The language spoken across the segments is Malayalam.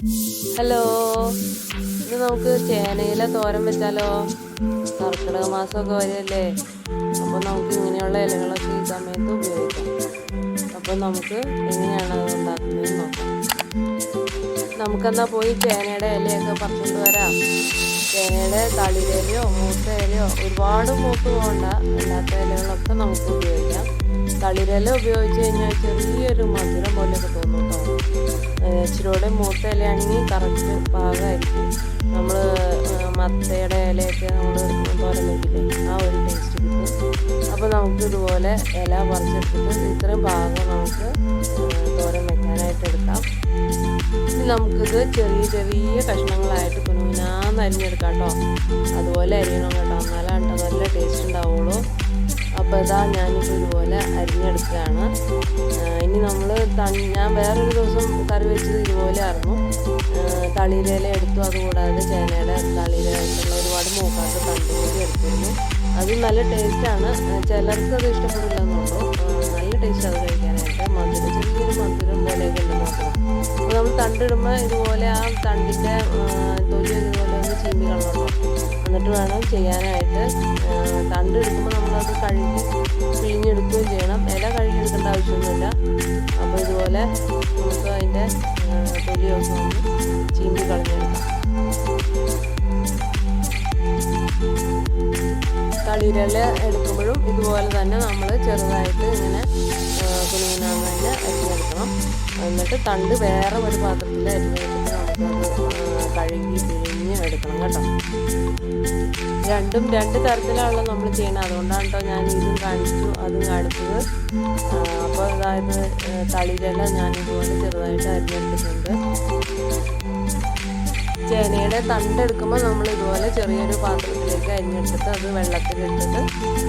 ഹലോ ഇത് നമുക്ക് ചേനയില തോരൻ വെച്ചാലോ? കർക്കിടക മാസമൊക്കെ വരികയല്ലേ? അപ്പോൾ നമുക്ക് ഇങ്ങനെയുള്ള ഇലകളൊക്കെ ഈ സമയത്ത് ഉപയോഗിക്കാം. അപ്പോൾ നമുക്ക് എങ്ങനെയാണ് അത് ഉണ്ടാക്കുന്നതെന്ന് നോക്കാം. നമുക്കെന്നാ പോയി ചേനയുടെ ഇലയൊക്കെ പറിച്ചുകൊണ്ട് വരാം. ചേനയുടെ തളിരിലയോ മൂത്ത ഇലയോ ഒരുപാട് മൂപ്പ് പോകണ്ട അല്ലാത്ത ഇലകളൊക്കെ നമുക്ക് ഉപയോഗിക്കാം. തളിരില ഉപയോഗിച്ച് കഴിഞ്ഞാൽ ചെറിയൊരു മധുരം പോലെയൊക്കെ തോന്നും കേട്ടോ ഇച്ചിരൂടെ മൂത്ത ഇലയാണെങ്കിൽ കറക്റ്റ് പാകമായിരിക്കും നമ്മൾ മത്തയുടെ ഇലയൊക്കെ നമ്മൾ തോരൻ ആ ഒരു ടേസ്റ്റ് കിട്ടും. അപ്പോൾ നമുക്ക് ഇതുപോലെ ഇല പറിച്ചെടുത്തിട്ട് ഇത്രയും ഭാഗം നമുക്ക് തോരൻ എടുക്കാം. ഇനി നമുക്കിത് ചെറിയ ചെറിയ കഷ്ണങ്ങളായിട്ട് കുനുകുനാന്ന് അരിഞ്ഞെടുക്കാം കേട്ടോ. അതുപോലെ അരിയണം കേട്ടോ. എന്നാലാണ് നല്ല ടേസ്റ്റ് ഉണ്ടാവുള്ളൂ. അപ്പോൾ ഇതാ ഞാനിപ്പോൾ ഇതുപോലെ അരിഞ്ഞെടുക്കുകയാണ്. ഇനി നമ്മൾ ഞാൻ വേറൊരു ദിവസം കറി വെച്ചത് ഇതുപോലെ ആയിരുന്നു. തളിയിലേല എടുത്തു. അതുകൂടാതെ ചേനയുടെ തളിയിലായിട്ടുള്ള ഒരുപാട് മൂക്കാത്ത തണ്ടുകൂടി എടുത്തിരുന്നു. അത് നല്ല ടേസ്റ്റാണ് ചിലർക്ക് അത് ഇഷ്ടപ്പെടില്ലെന്നുള്ളൂ. നല്ല ടേസ്റ്റ് അത് കഴിക്കാനായിട്ട് തണ്ടിടുമ്പോൾ ഇതുപോലെ ആ തണ്ടിന്റെ തൊലി ഇതുപോലെ ഒന്ന് ചീമ്പി കളഞ്ഞോ എന്നിട്ട് വേണം ചെയ്യാനായിട്ട്. തണ്ടെടുക്കുമ്പോൾ നമ്മളത് കഴുകി പിഴിഞ്ഞെടുക്കുകയും ചെയ്യണം. ഇല കഴുകിയെടുക്കേണ്ട ആവശ്യമൊന്നുമില്ല. അപ്പോൾ ഇതുപോലെ നമുക്ക് അതിന്റെ തൊലിയൊക്കെ ഒന്ന് ചീമ്പി കളഞ്ഞെടുക്കാം. കളിരൽ എടുക്കുമ്പോഴും ഇതുപോലെ തന്നെ നമ്മൾ ചെറുതായിട്ട് ഇങ്ങനെ കുനുകുനാന്ന് അരിഞ്ഞെടുക്കണം എന്നിട്ട് തണ്ട് വേറെ ഒരു പാത്രത്തിൽ കഴുകി പിഴിഞ്ഞ് എടുക്കണം കേട്ടോ. രണ്ടും രണ്ട് തരത്തിലാണല്ലോ നമ്മൾ ചെയ്യണത് അതുകൊണ്ടാണ് കേട്ടോ ഞാൻ ഇതും കാണിച്ചു അതും കാണിച്ചത്. അപ്പോൾ അതായത് തളിരല്ല ഞാൻ ഇതുപോലെ ചെറുതായിട്ട് അരിഞ്ഞെടുത്തിട്ടുണ്ട്. ചേനയുടെ തണ്ട് എടുക്കുമ്പോൾ നമ്മൾ ഇതുപോലെ ചെറിയൊരു പാത്രത്തിലേക്ക് അരിഞ്ഞെടുത്തിട്ട് അത് വെള്ളത്തിലിട്ടിട്ട്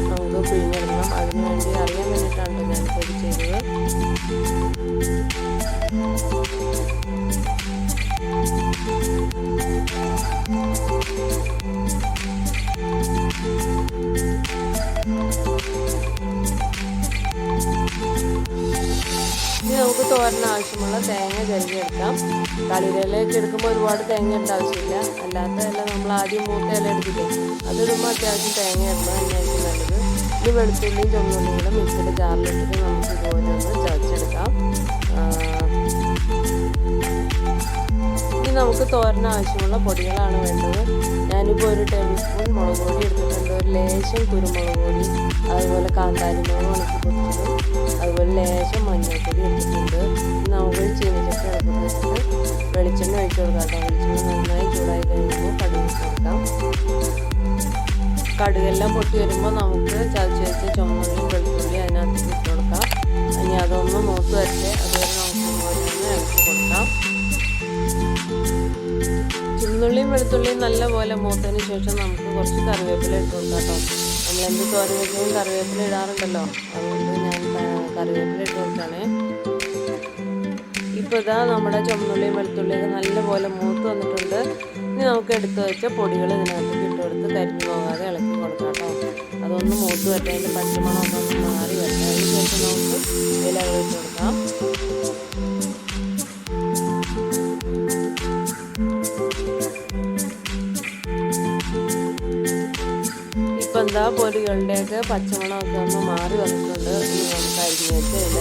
നമുക്ക് പിഴിഞ്ഞെടുക്കണം. അതിന് വേണ്ടി അറിയാൻ വേണ്ടിയിട്ടാണ് ഞാൻ ഇത് ചെയ്തത്. തോരന് ആവശ്യമുള്ള തേങ്ങ ചെരുകിയെടുക്കാം. കളിയിലേക്ക് എടുക്കുമ്പോൾ ഒരുപാട് തേങ്ങ ഇടേണ്ട ആവശ്യമില്ല. അല്ലാത്ത ഇല നമ്മൾ ആദ്യം മൂത്ത ഇല എടുക്കില്ലേ അതിടുമ്പോൾ അത്യാവശ്യം തേങ്ങ ഇടണം തന്നെയായിരിക്കും നല്ലത്. ഇത് വെളുത്തുള്ളിയും ചുമന്നുള്ളിയും കൂടെ മിക്സിയുടെ ജാറിലിട്ടിട്ട് നമുക്ക് ഇതുപോലെ ഒന്ന് ചതച്ചെടുക്കാം. ഇനി നമുക്ക് തോരന് ആവശ്യമുള്ള പൊടികളാണ് വേണ്ടത്. ഞാനിപ്പോൾ ഒരു ടേബിൾ സ്പൂൺ മുളക് പൊടി എടുത്തിട്ടുണ്ട്. ഒരു ലേശം കുരുമുളക് പൊടി അതുപോലെ കാന്താരി മുളക് ഉണക്കി പൊടിച്ചതും അതുപോലെ ലേശം മഞ്ഞൾപ്പൊടി എടുത്തിട്ടുണ്ട്. നമുക്ക് ചീനച്ചട്ടി എടുക്കുന്നത് വെച്ചിട്ട് വെളിച്ചെണ്ണ ഒഴിച്ച് കൊടുക്കാം വെളിച്ചെണ്ണ നന്നായി ചൂടായി കഴിയുമ്പോൾ കടുക് കൊടുക്കാം. കടുകെല്ലാം പൊട്ടി വരുമ്പോൾ നമുക്ക് ചതച്ച് വെച്ച ചുമന്നുള്ളിയും വെളുത്തുള്ളി അതിനകത്ത് ഇട്ട് കൊടുക്കാം. ഇനി അതൊന്ന് മൂത്ത് വരട്ടെ. അതുവരെ വെളുത്തുള്ളിയും നല്ലപോലെ മൂത്തതിന് ശേഷം നമുക്ക് കുറച്ച് കറിവേപ്പില ഇട്ട് കേട്ടോ. നമ്മൾ എന്ത് തോരൻ വയ്ക്കുമ്പോൾ കറിവേപ്പില ഇടാറുണ്ടല്ലോ. അതുകൊണ്ട് ഞാൻ കറിവേപ്പില ഇട്ട് കൊടുക്കുകയാണേ ഇപ്പോൾ ഇതാ നമ്മുടെ ചുമന്നുള്ളിയും വെളുത്തുള്ളിയൊക്കെ നല്ലപോലെ മൂത്ത് വന്നിട്ടുണ്ട്. ഇനി നമുക്ക് എടുത്ത് വെച്ച പൊടികൾ ഇതിനകത്തേക്ക് ഇട്ട് കൊടുത്ത് കരിഞ്ഞു പോകാതെ ഇളക്കി കൊടുക്കാം കേട്ടോ. അതൊന്ന് മൂത്ത് വരട്ടെ. അതിന്റെ പച്ചമണമൊക്കെ ഒന്ന് മാറി വരട്ടെ. അതിന് ശേഷം നമുക്ക് ഇട്ട് കൊടുക്കാം. എന്താ പൊടികളുടെയൊക്കെ പച്ചമുളകൊക്കെ ഒന്ന് മാറി വന്നിട്ടുണ്ട്. നമുക്ക് അരിഞ്ഞ് വെച്ച് ഇല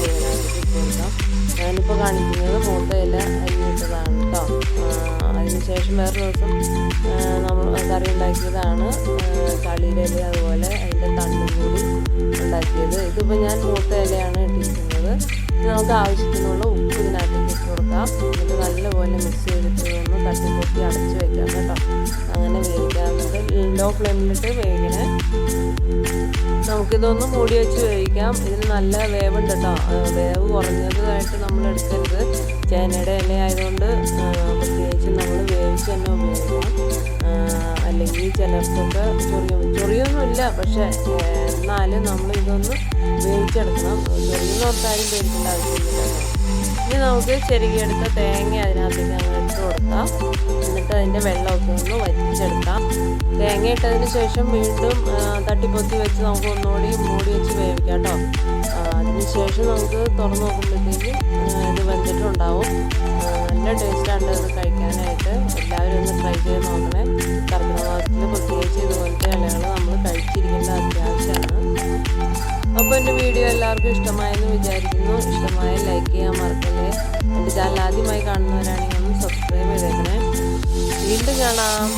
കൊടുക്കാം ഞാനിപ്പോൾ കാണിക്കുന്നത് മൂത്ത ഇല അരിഞ്ഞിട്ടതാണ് കേട്ടോ അതിനുശേഷം വേറെ ദിവസം നമ്മൾ കറി ഉണ്ടാക്കിയതാണ്. കളിയിലെ അതുപോലെ അതിന്റെ തണ്ടും കൂടി ഉണ്ടാക്കിയത്. ഇതിപ്പോൾ ഞാൻ മൂത്ത ഇലയാണ് ഇട്ടിരിക്കുന്നത്. നമുക്ക് ആവശ്യത്തിനുള്ള എന്നിട്ട് നല്ലപോലെ മിക്സ് ചെയ്തിട്ട് ഒന്ന് തട്ടിപ്പൊത്തി അടച്ച് വെക്കാം കേട്ടോ. അങ്ങനെ വേവിക്കാം എന്നിട്ട് ലോ ഫ്ലെയിമിലിട്ട് വേവിക്കണേ. നമുക്കിതൊന്ന് മൂടി വെച്ച് വേവിക്കാം. ഇതിന് നല്ല വേവുണ്ട് കേട്ടോ. വേവ് കുറഞ്ഞതായിട്ട് നമ്മൾ എടുക്കരുത്. ചേനയുടെ ഇല ആയതുകൊണ്ട് പ്രത്യേകിച്ച് നമ്മൾ വേവിച്ച് തന്നെ ഉപയോഗിക്കാം അല്ലെങ്കിൽ ചിലർക്കൊക്കെ ചൊറിയും. ചൊറിയൊന്നുമില്ല പക്ഷേ എന്നാലും നമ്മൾ ഇതൊന്ന് വേവിച്ചെടുക്കണം. ചൊറിയെന്ന് ഓർത്താലും വേവിക്കേണ്ട ആവശ്യമില്ല. ഇനി നമുക്ക് ചെറുകിയെടുത്ത തേങ്ങ അതിനകത്തേക്ക് നമ്മൾ ഇട്ട് കൊടുക്കാം. എന്നിട്ട് അതിന്റെ വെള്ളമൊക്കെ ഒന്ന് വറ്റിച്ചെടുക്കാം. തേങ്ങ ഇട്ടതിന് ശേഷം വീണ്ടും തട്ടിപ്പൊത്തി വെച്ച് നമുക്ക് ഒന്നുകൂടി മൂടി വെച്ച് വേവിക്കാം കേട്ടോ. അതിനുശേഷം നമുക്ക് തുറന്ന് നോക്കുമ്പോഴത്തേക്കും ഇത് വെന്തിട്ടുണ്ടാവും. നല്ല ടേസ്റ്റാണ് ഇത് കഴിക്കാനായിട്ട്. എല്ലാവരും ഒന്ന് ട്രൈ ചെയ്ത് നോക്കണേ. കർക്കിടകത്തിൽ പ്രത്യേകിച്ച് ഇതുപോലത്തെ ഇലകൾ നമ്മൾ കഴിച്ചിരിക്കേണ്ട അത്യാവശ്യമാണ്. കഴിക്കാൻ എല്ലാവർക്കും ഇഷ്ടമായെന്ന് വിചാരിക്കുന്നു. ഇഷ്ടമായ ലൈക്ക് ചെയ്യാൻ മറക്കല്ലേ. എന്റെ ചാനൽ ആദ്യമായി കാണുന്നവരാണെങ്കിൽ ഒന്ന് സബ്സ്ക്രൈബ് ചെയ്തേക്കണേ. വീണ്ടും കാണാം.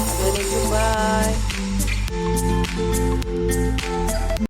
ബൈ